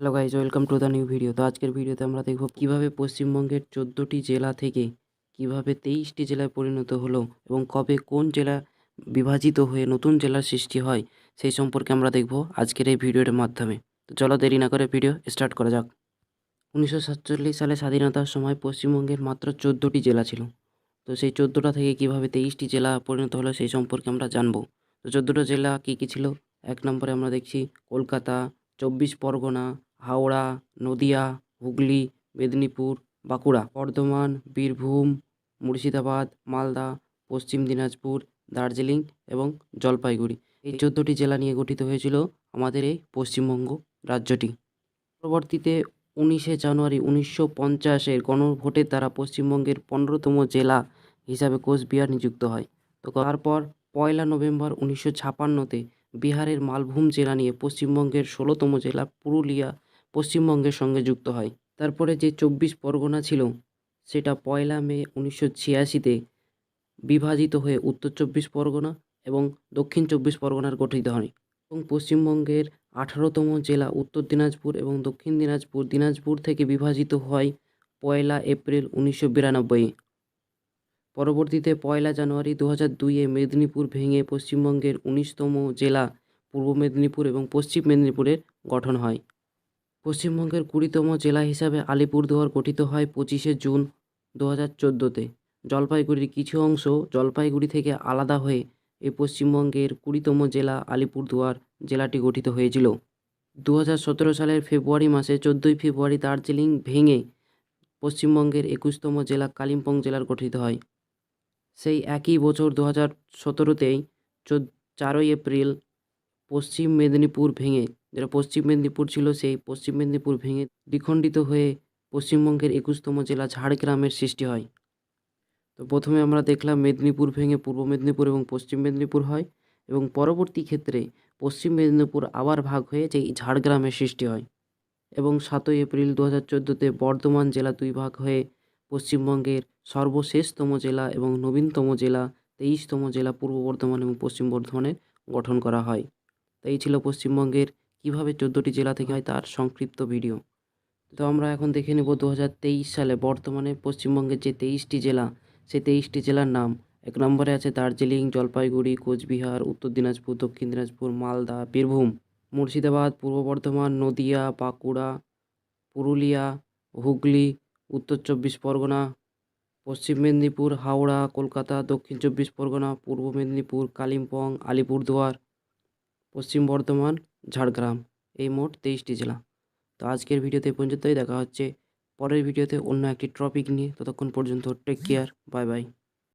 Hello guys welcome to the new video তো আজকের ভিডিওতে আমরা দেখব কীভাবে পশ্চিমবঙ্গের চোদ্দোটি জেলা থেকে কীভাবে তেইশটি জেলায় পরিণত হলো এবং কবে কোন জেলা বিভাজিত হয়ে নতুন জেলার সৃষ্টি হয়, সেই সম্পর্কে আমরা দেখব আজকের এই ভিডিওর মাধ্যমে। তো চলো দেরি না করে ভিডিও স্টার্ট করা যাক। উনিশশো সাতচল্লিশ সালে স্বাধীনতার সময় পশ্চিমবঙ্গের মাত্র চোদ্দোটি জেলা ছিল। তো সেই চোদ্দোটা থেকে কীভাবে তেইশটি জেলা পরিণত হলো, সেই সম্পর্কে আমরা জানব। তো চোদ্দোটা জেলা কী কী ছিল? এক নম্বরে আমরা দেখছি কলকাতা, চব্বিশ পরগনা হাওড়া, নদিয়া, হুগলি, মেদিনীপুর, বাঁকুড়া, বর্ধমান, বীরভূম, মুর্শিদাবাদ, মালদা, পশ্চিম দিনাজপুর, দার্জিলিং এবং জলপাইগুড়ি। এই চোদ্দোটি জেলা নিয়ে গঠিত হয়েছিল আমাদের এই পশ্চিমবঙ্গ রাজ্যটি। পরবর্তীতে উনিশে জানুয়ারি উনিশশো পঞ্চাশের গণভোটের দ্বারা পশ্চিমবঙ্গের পনেরোতম জেলা হিসাবে কোচবিহার নিযুক্ত হয়। তো তারপর পয়লা নভেম্বর উনিশশো ছাপান্নতে বিহারের মালভূম জেলা নিয়ে পশ্চিমবঙ্গের ষোলোতম জেলা পুরুলিয়া পশ্চিমবঙ্গের সঙ্গে যুক্ত হয়। তারপরে যে চব্বিশ পরগনা ছিল, সেটা পয়লা মে উনিশশো ছিয়াশিতে বিভাজিত হয়ে উত্তর চব্বিশ পরগনা এবং দক্ষিণ চব্বিশ পরগনার গঠিত হয়। এবং পশ্চিমবঙ্গের আঠারোতম জেলা উত্তর দিনাজপুর এবং দক্ষিণ দিনাজপুর দিনাজপুর থেকে বিভাজিত হয় পয়লা এপ্রিল উনিশশো বিরানব্বই। পরবর্তীতে পয়লা জানুয়ারি দু হাজার দুইয়ে মেদিনীপুর ভেঙে পশ্চিমবঙ্গের উনিশতম জেলা, পূর্ব মেদিনীপুর এবং পশ্চিম মেদিনীপুরের গঠন হয়। পশ্চিমবঙ্গের কুড়িতম জেলা হিসাবে আলিপুরদুয়ার গঠিত হয় পঁচিশে জুন দু হাজার চোদ্দোতে। জলপাইগুড়ির কিছু অংশ জলপাইগুড়ি থেকে আলাদা হয়ে এই পশ্চিমবঙ্গের কুড়িতম জেলা আলিপুরদুয়ার জেলাটি গঠিত হয়েছিল। দু হাজার সতেরো সালের ফেব্রুয়ারি মাসে চোদ্দোই ফেব্রুয়ারি দার্জিলিং ভেঙে পশ্চিমবঙ্গের একুশতম জেলা কালিম্পং জেলার গঠিত হয়। সেই একই বছর দু হাজার সতেরোতেই চারই এপ্রিল পশ্চিম মেদিনীপুর ভেঙে, যেটা পশ্চিম মেদিনীপুর ছিল, সেই পশ্চিম মেদিনীপুর ভেঙে দ্বিখণ্ডিত হয়ে পশ্চিমবঙ্গের একুশতম জেলা ঝাড়গ্রামের সৃষ্টি হয়। তো প্রথমে আমরা দেখলাম মেদিনীপুর ভেঙে পূর্ব মেদিনীপুর এবং পশ্চিম মেদিনীপুর হয় এবং পরবর্তী ক্ষেত্রে পশ্চিম মেদিনীপুর আবার ভাগ হয়ে যেই ঝাড়গ্রামের সৃষ্টি হয় এবং সাতই এপ্রিল দু হাজার চোদ্দোতে বর্ধমান জেলা দুই ভাগ হয়ে পশ্চিমবঙ্গের সর্বশেষতম জেলা এবং নবীনতম জেলা, তেইশতম জেলা পূর্ব বর্ধমান এবং পশ্চিম বর্ধমানের গঠন করা হয়। তো এই ছিল পশ্চিমবঙ্গের কীভাবে চোদ্দোটি জেলা থেকে হয় তার সংক্ষিপ্ত ভিডিও। তো আমরা এখন দেখে নেব দু হাজার তেইশ সালে বর্তমানে পশ্চিমবঙ্গের যে তেইশটি জেলা সে তেইশটি জেলার নাম। এক নম্বরে আছে দার্জিলিং, জলপাইগুড়ি, কোচবিহার, উত্তর দিনাজপুর, দক্ষিণ দিনাজপুর, মালদা, বীরভূম, মুর্শিদাবাদ, পূর্ব বর্ধমান, নদিয়া, বাঁকুড়া, পুরুলিয়া, হুগলি, উত্তর চব্বিশ পরগনা, পশ্চিম মেদিনীপুর, হাওড়া, কলকাতা, দক্ষিণ চব্বিশ পরগনা, পূর্ব মেদিনীপুর, কালিম্পং, আলিপুরদুয়ার পশ্চিম বর্ধমান, ঝাড়গ্রাম, এই মোট তেইশটি জেলা। তো আজকের ভিডিওতে পর্যন্তই। দেখা হচ্ছে পরের ভিডিওতে অন্য একটি টপিক নিয়ে। ততক্ষণ পর্যন্ত টেক কেয়ার বাই বাই